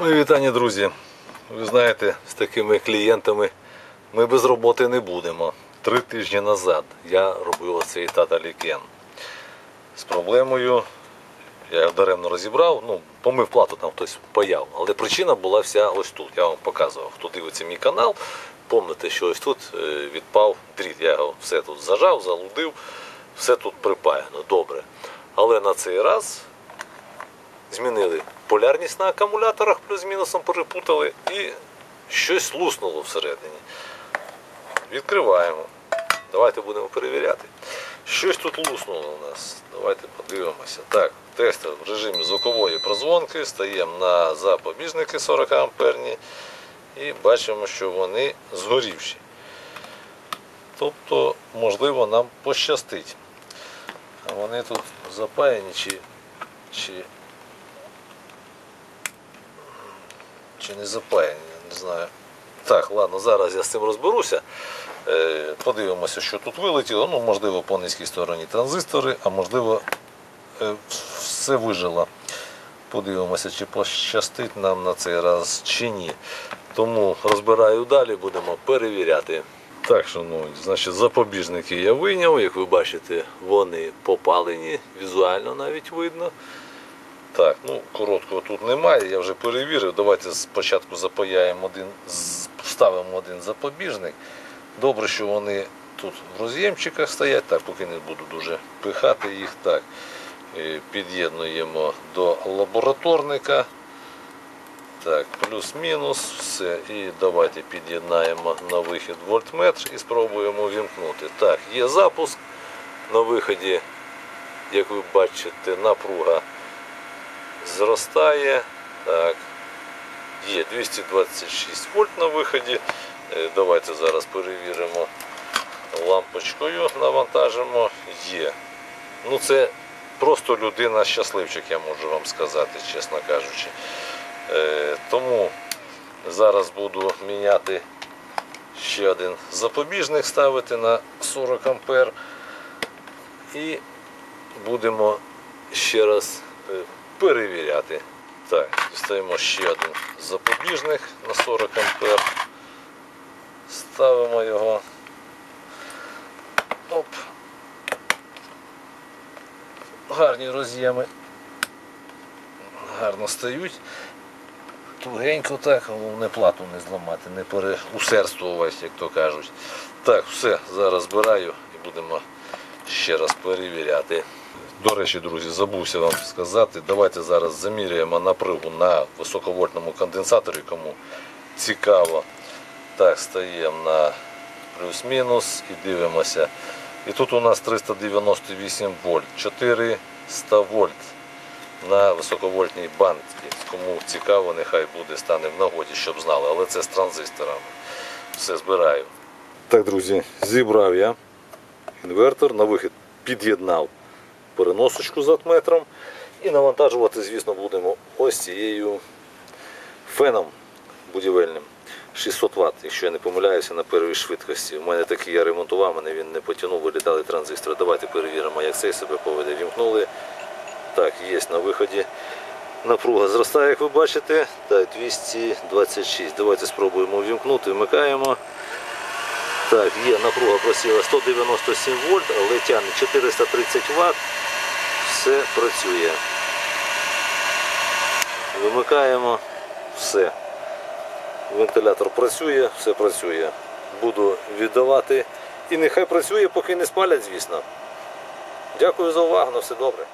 Мої вітання, друзі. Ви знаєте, з такими клієнтами ми без роботи не будемо. Три тижні назад я робив оцей тата лікен. З проблемою я його даремно розібрав, ну, помив плату, там хтось паяв. Але причина була вся ось тут. Я вам показував. Хто дивиться мій канал, помните, що ось тут е, відпав дріт. Я його все тут зажав, залудив, все тут припаяно, добре. Але на цей раз змінили полярність на акумуляторах, плюс-мінусом перепутали і щось луснуло всередині. Відкриваємо. Давайте будемо перевіряти. Щось тут луснуло у нас. Давайте подивимося. Так, тестер в режимі звукової прозвонки. Стаємо на запобіжники 40 амперні і бачимо, що вони згорівші. Тобто, можливо, нам пощастить. А вони тут запаяні чи, чи чи не запаяні, не знаю. Так, ладно, зараз я з цим розберуся. Е, Подивимося, що тут вилетіло. Ну, можливо, по низькій стороні транзистори, а можливо, е, все вижило. Подивимося, чи пощастить нам на цей раз чи ні. Тому розбираю далі, будемо перевіряти. Так, шановні, значить, запобіжники я вийняв. Як ви бачите, вони попалені, візуально навіть видно. Так, ну короткого тут немає, я вже перевірив. Давайте спочатку запаяємо один, вставимо один запобіжник. Добре, що вони тут в роз'ємчиках стоять, так, поки не буду дуже пихати їх. Так, Е, під'єднуємо до лабораторника. Так, плюс-мінус, все. І давайте під'єднаємо на вихід вольтметр і спробуємо вімкнути. Так, є запуск. На виході, як ви бачите, напруга зростає. Так. Є 226 вольт на виході. Е, Давайте зараз перевіримо лампочкою, навантажимо. Є. Ну це просто людина щасливчик, я можу вам сказати, чесно кажучи. Е, Тому зараз буду міняти ще один запобіжник, ставити на 40 ампер. І будемо ще раз е, перевіряти. Так, дістаємо ще один запобіжник на 40 ампер. Ставимо його. Оп. Гарні роз'єми. Гарно стають. Тугенько так, головне плату не зламати, не переусердствувати, як то кажуть. Так, все, зараз збираю і будемо ще раз перевіряти. До речі, друзі, забувся вам сказати. Давайте зараз заміряємо напругу на високовольтному конденсаторі, кому цікаво. Так, стаємо на плюс-мінус і дивимося. І тут у нас 398 вольт, 400 вольт на високовольтній банці. Кому цікаво, нехай буде стане в нагоді, щоб знали, але це з транзисторами. Все збираю. Так, друзі, зібрав я інвертор на вихід під'єднав переносочку з атметром і навантажувати, звісно, будемо ось цією феном будівельним. 600 Вт, якщо я не помиляюся, на первій швидкості. У мене такий я ремонтував, мене він не потягнув, вилітали транзистори. Давайте перевіримо, як цей себе поведе. Вімкнули. Так, є на виході. Напруга зростає, як ви бачите. Так, 226. Давайте спробуємо вімкнути, вмикаємо. Так, є напруга просіла 197 вольт, але тягне 430 Вт. Все працює. Вимикаємо. Все. Вентилятор працює, все працює. Буду віддавати. І нехай працює, поки не спалять, звісно. Дякую за увагу, на все добре.